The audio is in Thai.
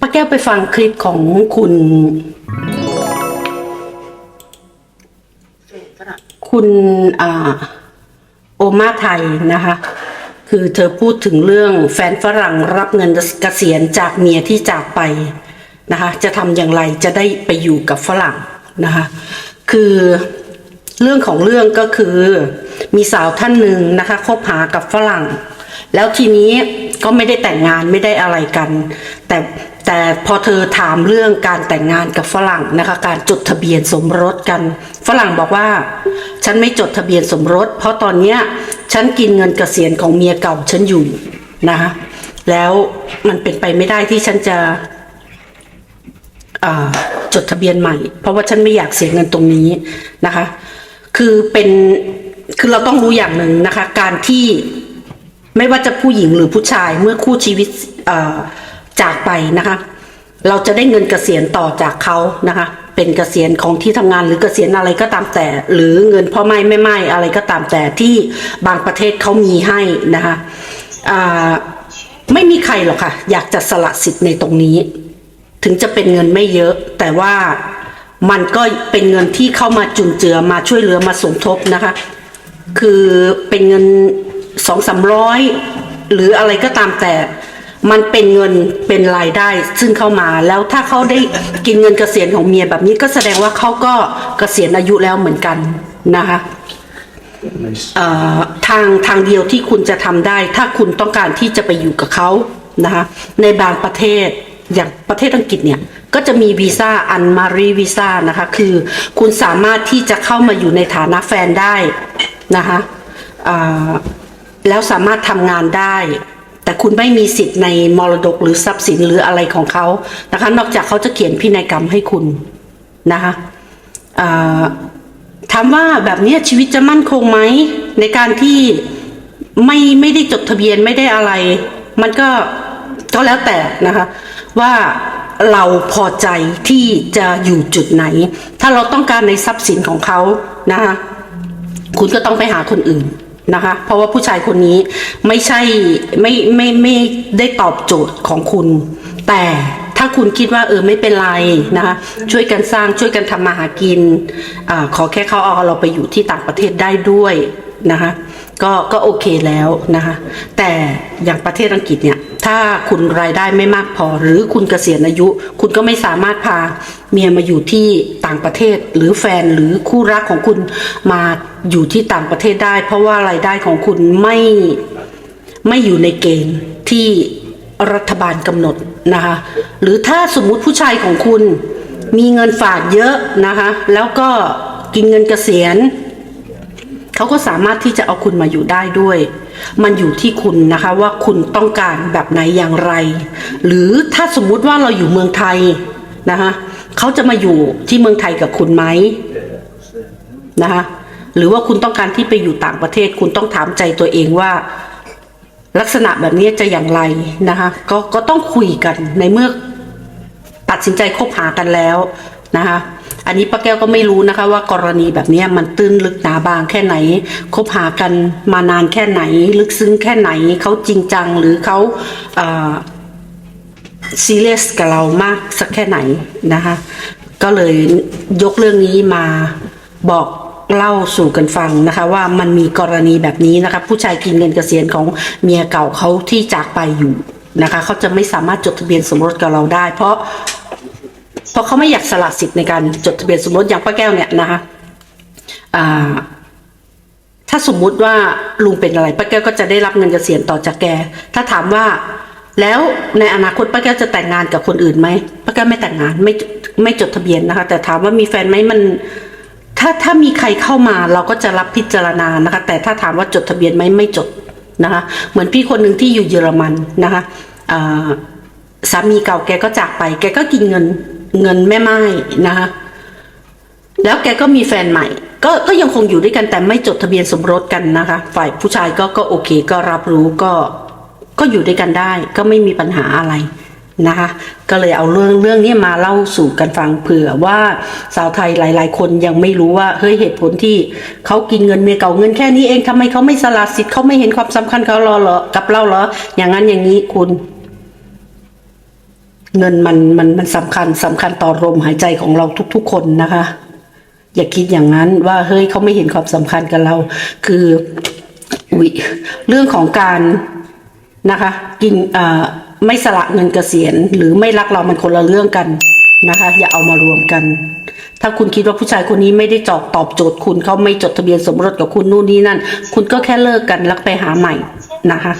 ป้าแก้วไปฟังคลิปของคุณคุณอโอมาไทยนะคะ คือเธอพูดถึงเรื่องแฟนฝรั่งรับเงินเกษียณจากเมียที่จากไปนะคะ จะทำอย่างไรจะได้ไปอยู่กับฝรั่งนะคะ คือเรื่องของเรื่องก็คือมีสาวท่านหนึ่งนะคะคบหากับฝรั่ง แล้วทีนี้ก็ไม่ได้แต่งงานไม่ได้อะไรกัน แต่แต่พอเธอถามเรื่องการแต่งงานกับฝรั่งนะคะ การจดทะเบียนสมรสกัน ฝรั่งบอกว่า ฉันไม่จดทะเบียนสมรส เพราะตอนเนี้ยฉันกินเงินเกษียณของเมียเก่าฉันอยู่นะคะแล้วมันเป็นไปไม่ได้ที่ฉันจะจดทะเบียนใหม่ เพราะว่าฉันไม่อยากเสียเงินตรงนี้นะคะ คือเป็นคือเราต้องรู้อย่างหนึ่งนะคะ การที่ไม่ว่าจะผู้หญิงหรือผู้ชายเมื่อคู่ชีวิตอ่า จากไปนะคะ เราจะได้เงินเกษียณต่อจากเขานะคะ เป็นเกษียณของที่ทำงานหรือเกษียณอะไรก็ตามแต่ หรือเงินพ่อไม่แม่ไม่อะไรก็ตามแต่ที่บางประเทศเขามีให้นะคะไม่มีใครหรอกค่ะ อยากจะสละสิทธิ์ในตรงนี้ ถึงจะเป็นเงินไม่เยอะ แต่ว่ามันก็เป็นเงินที่เข้ามาจุนเจือมาช่วยเหลือมาสมทบนะคะ คือเป็นเงินสองสามร้อยหรืออะไรก็ตามแต่ มันเป็นเงินเป็นรายได้ซึ่งเข้ามาแล้วถ้าเขาได้กินเงินเกษียณของเมียแบบนี้ก็แสดงว่าเขาก็เกษียณอายุแล้วเหมือนกันนะคะเอ่อทางทางเดียวที่คุณจะทำได้ ถ้าคุณต้องการที่จะไปอยู่กับเขานะคะในบางประเทศอย่างประเทศอังกฤษเนี่ยก็จะมีวีซ่าอันมารีวีซ่านะคะคือคุณสามารถที่จะเข้ามาอยู่ในฐานะแฟนได้นะคะอ่าแล้วสามารถทำงานได้ แต่คุณไม่มีสิทธิ์ในมรดกหรือทรัพย์สินหรืออะไรของเขานะคะ นอกจากเขาจะเขียนพินัยกรรมให้คุณนะคะถามว่าแบบนี้ชีวิตจะมั่นคงไหมในการที่ไม่ไม่ได้จดทะเบียนไม่ได้อะไร มันก็ก็แล้วแต่นะคะว่าเราพอใจที่จะอยู่จุดไหน ถ้าเราต้องการในทรัพย์สินของเขานะคะคุณก็ต้องไปหาคนอื่น นะคะ เพราะว่าผู้ชายคนนี้ไม่ใช่ไม่ไม่ไม่ได้ตอบโจทย์ของคุณ แต่ถ้าคุณคิดว่าเออไม่เป็นไรนะคะช่วยกันสร้างช่วยกันทำมาหากินอขอแค่เขาเอาเราไปอยู่ที่ต่างประเทศได้ด้วยนะคะ ก็ก็โอเคแล้วนะคะแต่อย่างประเทศอังกฤษเนี่ยถ้าคุณรายได้ไม่มากพอ หรือคุณเกษียณอายุ คุณก็ไม่สามารถพาเมียมาอยู่ที่ต่างประเทศ หรือแฟนหรือคู่รักของคุณมาอยู่ที่ต่างประเทศได้ เพราะว่ารายได้ของคุณไม่ไม่อยู่ในเกณฑ์ที่รัฐบาลกำหนดนะคะหรือถ้าสมมุติผู้ชายของคุณมีเงินฝากเยอะนะคะแล้วก็กินเงินเกษียณ เขาก็สามารถที่จะเอาคุณมาอยู่ได้ด้วย มันอยู่ที่คุณนะคะว่าคุณต้องการแบบไหนอย่างไร หรือถ้าสมมุติว่าเราอยู่เมืองไทยนะคะเขาจะมาอยู่ที่เมืองไทยกับคุณไหมนะคะหรือว่าคุณต้องการที่ไปอยู่ต่างประเทศ คุณต้องถามใจตัวเองว่า ลักษณะแบบนี้จะอย่างไรนะคะก็ก็ต้องคุยกันในเมื่อตัดสินใจคบหากันแล้ว นะคะ อันนี้ป้าแก้วก็ไม่รู้นะคะ ว่ากรณีแบบนี้มันตื้นลึกหนาบางแค่ไหนคบหากันมานานแค่ไหน ลึกซึ้งแค่ไหนเขาจริงจังหรือเขาอ่าซีเรียสกับเรามากสักแค่ไหนนะคะ ก็เลยยกเรื่องนี้มาบอกเล่าสู่กันฟังนะคะ ว่ามันมีกรณีแบบนี้นะคะ ผู้ชายกินเงินเกษียณของเมียเก่าเขาที่จากไปอยู่นะคะเขาจะไม่สามารถจดทะเบียนสมรสกับเราได้ เพราะ เพราะเขาไม่อยากสละสิทธิ์ในการจดทะเบียนสมรสอย่างป้าแก้วเนี่ยนะคะถ้าสมมุติว่าลุงเป็นอะไรป้าแก้วก็จะได้รับเงินเกษียณต่อจากแก ถ้าถามว่าแล้วในอนาคตป้าแก้วจะแต่งงานกับคนอื่นไหมป้าแก้วไม่แต่งงานไม่ไม่จดทะเบียนนะคะ แต่ถามว่ามีแฟนไหมมันถ้าถ้ามีใครเข้ามาเราก็จะรับพิจารณานะคะ แต่ถ้าถามว่าจดทะเบียนไหมไม่จดนะคะ เหมือนพี่คนหนึ่งที่อยู่เยอรมันนะคะสามีเก่าแกก็จากไป แกก็กินเงิน เงินแม่ไม้นะคะแล้วแกก็มีแฟนใหม่ ก็ก็ยังคงอยู่ด้วยกันแต่ไม่จดทะเบียนสมรสกันนะคะ ฝ่ายผู้ชายก็ก็โอเค ก็รับรู้ก็ก็อยู่ด้วยกันได้ ก็ไม่มีปัญหาอะไรนะคะก็เลยเอาเรื่องเรื่องนี้มาเล่าสู่กันฟังเผื่อว่าสาวไทยหลาย ๆ คนยังไม่รู้ว่าเฮ้ยเหตุผลที่เขากินเงินเมียเก่าเงินแค่นี้เองทำไมเขาไม่สละสิทธิ์เขาไม่เห็นความสำคัญเขาหรอเหรอกับเราเหรออย่างนั้นอย่างนี้คุณ Yes, yes, yes. ก็ก็ยังคงอยู่ด้วยกันแต่ไม่จดทะเบียนสมรสกันนะคะฝ่ายผู้ชายก็ก็โอเคก็รับรู้ก็ก็ก็อยู่ด้วยกันได้ก็ไม่มีปัญเลยเอาเรื่องเรื่องนี้มาเล่าสู่กันฟังเผื่อว่าสาวไทยหลายๆคนยังไม่รู้ว่าเฮ้ยเหตุผลที่เขารอเหรอกับเราเหรออย่างนั้นอย่างนี้คุณ เงินมันมันมันสำคัญสำคัญต่อลมหายใจของเราทุก ๆ คนนะคะ อย่าคิดอย่างนั้นว่าเฮ้ยเขาไม่เห็นความสำคัญกับเรา คืออุ๊ยเรื่องของการนะคะ กินอ่าไม่สละเงินเกษียณ หรือไม่รักเรามันคนละเรื่องกันนะคะ อย่าเอามารวมกัน ถ้าคุณคิดว่าผู้ชายคนนี้ไม่ได้จอบตอบโจทย์คุณเขาไม่จดทะเบียนสมรสกับคุณนู่นนี่นั่น คุณก็แค่เลิกกันแล้วไปหาใหม่นะคะ